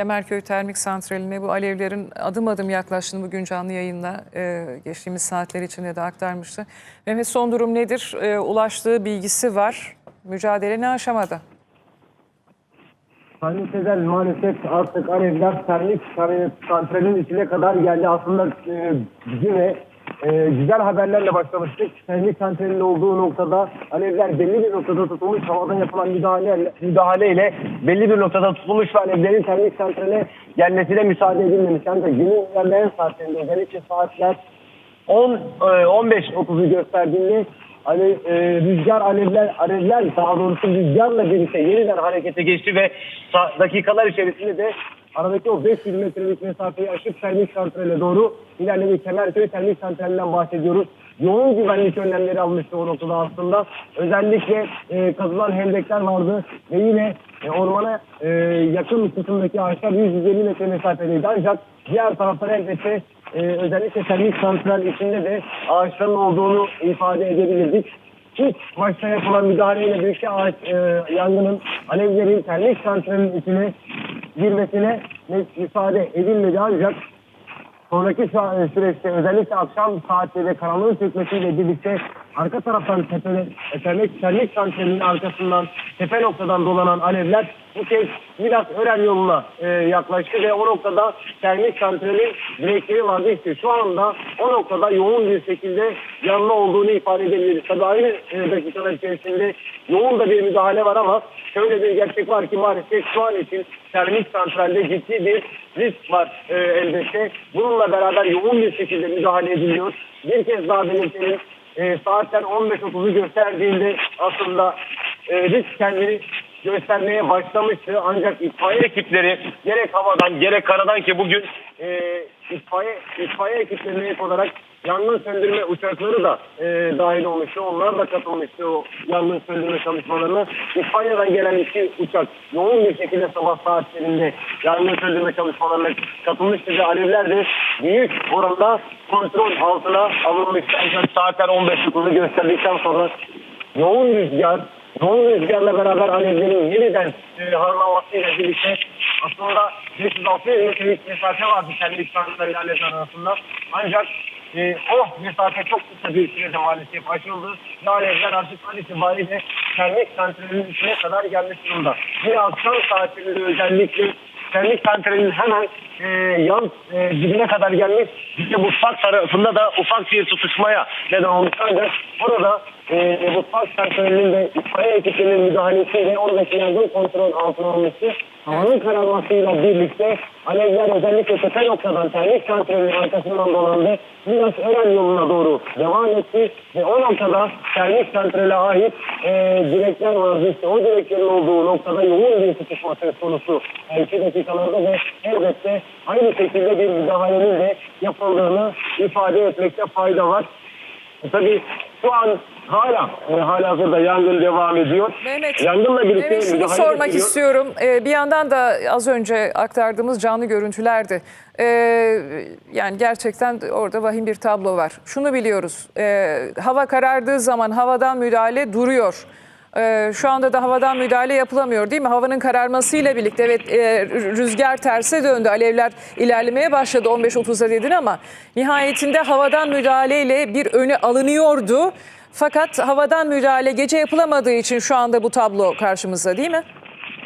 Kemerköy Termik Santrali'ne bu alevlerin adım adım yaklaştığını bugün canlı yayında e, geçtiğimiz saatler içinde de aktarmıştı. Mehmet son durum nedir? E, ulaştığı bilgisi var. Mücadele ne aşamada? Sayın Sezer maalesef artık alevler termik santralin içine kadar geldi. Aslında e, yine e, güzel haberlerle başlamıştık. Termik santralin olduğu noktada alevler belli bir noktada tutulmuş. Havadan yapılan müdahale, müdahaleyle belli bir noktada tutulmuş ve alevlerin termik santrale gelmesine müsaade edilmemiş. Ancak günün ilerleyen saatlerinde özellikle saatler 10 e, 15.30'u gösterdiğinde alev, e, rüzgar alevler alevler daha doğrusu rüzgarla birlikte yeniden harekete geçti ve dakikalar içerisinde de aradaki o 5 kilometrelik mesafeyi aşıp termik santrale doğru ilerledi. Kemerköy termik santralinden bahsediyoruz. Yoğun güvenlik önlemleri almıştı o noktada aslında. Özellikle e, kazılan hendekler vardı ve yine e, ormana e, yakın kısımdaki ağaçlar 150 metre mesafedeydi. Ancak diğer taraftan elbette e, özellikle termik santral içinde de ağaçların olduğunu ifade edebilirdik. İlk başta yapılan müdahaleyle birlikte ağaç, e, yangının alevlerin termik santralin içine girmesine müsaade edilmedi. Ancak sonraki süreçte özellikle akşam saatleri karanlığın çökmesiyle birlikte arka taraftan tepe, termik, termik santralinin arkasından tepe noktadan dolanan alevler bu kez biraz Ören yoluna e, yaklaştı ve o noktada termik santralin direkleri vazgeçti. Şu anda o noktada yoğun bir şekilde yanma olduğunu ifade edebiliriz. Tabii aynı e, dakikalar içerisinde yoğun da bir müdahale var ama şöyle bir gerçek var ki maalesef şu an için termik santralde ciddi bir risk var e, elbette. Bununla beraber yoğun bir şekilde müdahale ediliyor. Bir kez daha belirtelim. E, saatler 15.30'u gösterdiğinde aslında e, risk kendini göstermeye başlamıştı. Ancak itfaiye ekipleri gerek havadan gerek karadan ki bugün e, itfaiye, itfaiye ekiplerine ek olarak yangın söndürme uçakları da e, dahil olmuştu. Onlar da katılmıştı o yangın söndürme çalışmalarına. İspanya'dan gelen iki uçak yoğun bir şekilde sabah saatlerinde yangın söndürme çalışmalarına katılmıştı ve alevler de büyük oranda kontrol altına alınmıştı. Ancak saatler 15.30'u gösterdikten sonra yoğun rüzgar, yoğun rüzgarla beraber alevlerin yeniden e, harlanmasıyla birlikte aslında 500-600 metrelik mesafe vardı kendi santrali alevler arasında. Ancak e, o mesafe çok kısa bir sürede maalesef açıldı. Ve alevler artık an itibariyle termik santralinin içine kadar gelmiş durumda. Bir akşam saatlerinde özellikle termik santralinin hemen e, yan e, dibine kadar gelmiş. İşte mutfak tarafında da ufak bir tutuşmaya neden olmuş. Ancak orada e, mutfak santralinin de itfaiye ekiplerinin müdahalesiyle oradaki yangın kontrol altına alınmıştı. Havanın kararmasıyla birlikte alevler özellikle tepe noktadan termik santralinin arkasından dolandı. Biraz Ören yoluna doğru devam etti ve o noktada termik santrale ait e, direkler vardı. İşte o direklerin olduğu noktada yoğun bir tutuşma söz konusu. İki dakikalarda ve elbette aynı şekilde bir müdahalenin de yapıldığını ifade etmekte fayda var. Tabii şu an hala e, hala hazırda yangın devam ediyor. Mehmet, Yangınla birlikte Mehmet şunu sormak ediliyor. istiyorum. Ee, bir yandan da az önce aktardığımız canlı görüntülerdi. Ee, yani gerçekten orada vahim bir tablo var. Şunu biliyoruz. Ee, hava karardığı zaman havadan müdahale duruyor. Ee, şu anda da havadan müdahale yapılamıyor değil mi? Havanın kararmasıyla birlikte evet e, rüzgar terse döndü. Alevler ilerlemeye başladı 15.30'a dedin ama nihayetinde havadan müdahaleyle bir önü alınıyordu. Fakat havadan müdahale gece yapılamadığı için şu anda bu tablo karşımızda değil mi?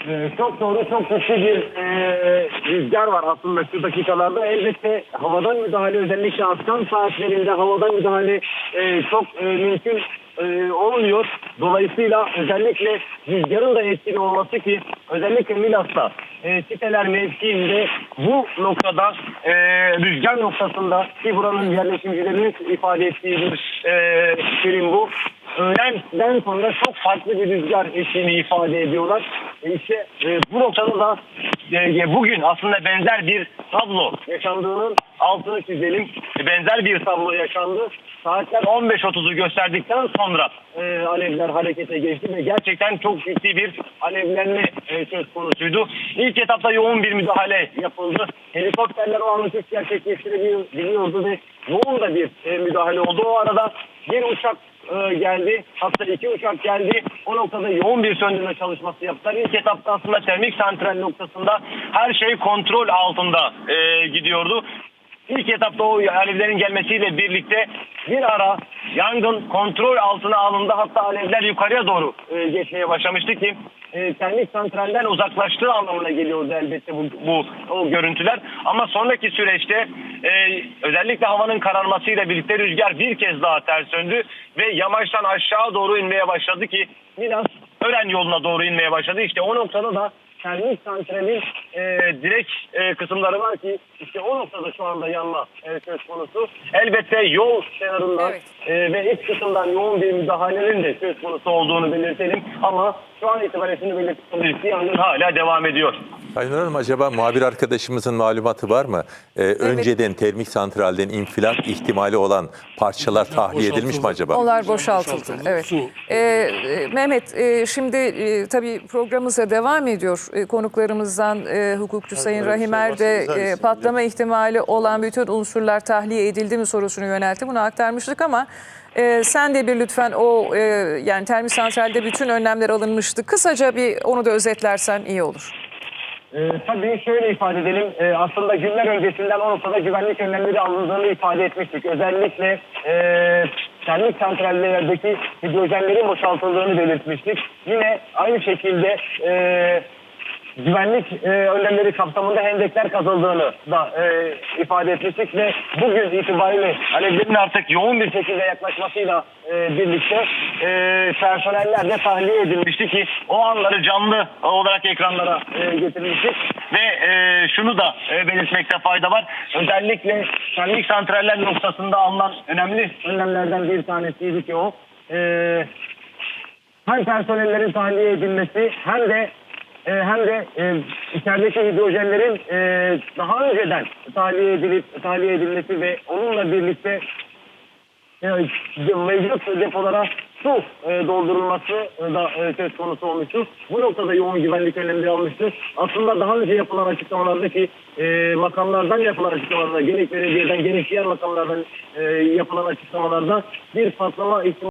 Ee, çok doğru, çok güçlü bir e, rüzgar var aslında şu dakikalarda. Elbette havadan müdahale özellikle akşam saatlerinde havadan müdahale e, çok e, mümkün e, olmuyor. Dolayısıyla özellikle rüzgarın da etkili olması ki özellikle Milas'ta e, siteler mevkiinde bu noktada e, rüzgar noktasında ki buranın yerleşimcilerinin ifade ettiği bir e, film bu. Öğlenden sonra çok farklı bir rüzgar eşiğini ifade ediyorlar. E işte e, bu noktada da e, bugün aslında benzer bir tablo yaşandığının altını çizelim. E, benzer bir tablo yaşandı. Saatler 15.30'u gösterdikten sonra e, alevler harekete geçti ve gerçekten çok ciddi bir alevlenme e, söz konusuydu. İlk etapta yoğun bir müdahale yapıldı. Helikopterler o an uçuş gerçekleştirebiliyordu ve yoğun da bir e, müdahale oldu. O arada bir uçak e, geldi. Hatta iki uçak geldi. O noktada yoğun bir söndürme çalışması yaptılar. İlk etapta aslında termik santral noktasında her şey kontrol altında e, gidiyordu. İlk etapta o alevlerin gelmesiyle birlikte bir ara yangın kontrol altına alındı. Hatta alevler yukarıya doğru e, geçmeye başlamıştı ki e, termik santralden uzaklaştığı anlamına geliyordu elbette bu, bu o görüntüler. Ama sonraki süreçte e, özellikle havanın kararmasıyla birlikte rüzgar bir kez daha ters döndü ve yamaçtan aşağı doğru inmeye başladı ki biraz Ören yoluna doğru inmeye başladı. İşte o noktada da termik santralin e, direkt e, kısımları var ki işte o noktada şu anda yanma e, söz konusu. Elbette yol kenarından Evet. e, ve iç kısımdan yoğun bir müdahalenin de söz konusu olduğunu belirtelim. Ama şu an itibariyle belirttiğimiz yangın hala devam ediyor. Aynur Hanım acaba muhabir arkadaşımızın malumatı var mı? Ee, Önceden termik santralden infilak ihtimali olan parçalar tahliye edilmiş mi acaba? Onlar boşaltıldı. Evet. Ee, e, Mehmet e, şimdi e, tabii programımıza devam ediyor. E, konuklarımızdan e, hukukçu Sayın de Sebastian e, patlama ihtimali olan bütün unsurlar tahliye edildi mi sorusunu yöneltti. Bunu aktarmıştık ama e, sen de bir lütfen o e, yani termik santralde bütün önlemler alınmıştı. Kısaca bir onu da özetlersen iyi olur. Ee, tabii şöyle ifade edelim. Ee, aslında günler öncesinden o noktada güvenlik önlemleri alındığını ifade etmiştik. Özellikle e, termik santrallerdeki hidrojenlerin boşaltıldığını belirtmiştik. Yine aynı şekilde e, güvenlik e, önlemleri kapsamında hendekler kazıldığını da e, ifade etmiştik ve bugün itibariyle alevlerin artık yoğun bir şekilde yaklaşmasıyla e, birlikte e, personeller de tahliye edilmişti ki o anları canlı olarak ekranlara e, getirmiştik ve e, şunu da e, belirtmekte fayda var. Özellikle termik santraller noktasında alınan önemli önlemlerden bir tanesiydi ki o. E, hem personellerin tahliye edilmesi hem de e, hem de e, içerideki hidrojenlerin e, daha önceden tahliye edilip tahliye edilmesi ve onunla birlikte e, mevcut depolara su e, doldurulması da e, söz konusu olmuştu. Bu noktada yoğun güvenlik önlemleri almıştı. Aslında daha önce yapılan açıklamalardaki e, makamlardan yapılan açıklamalarda gerek belediyeden gerek diğer makamlardan e, yapılan açıklamalarda bir patlama ihtimali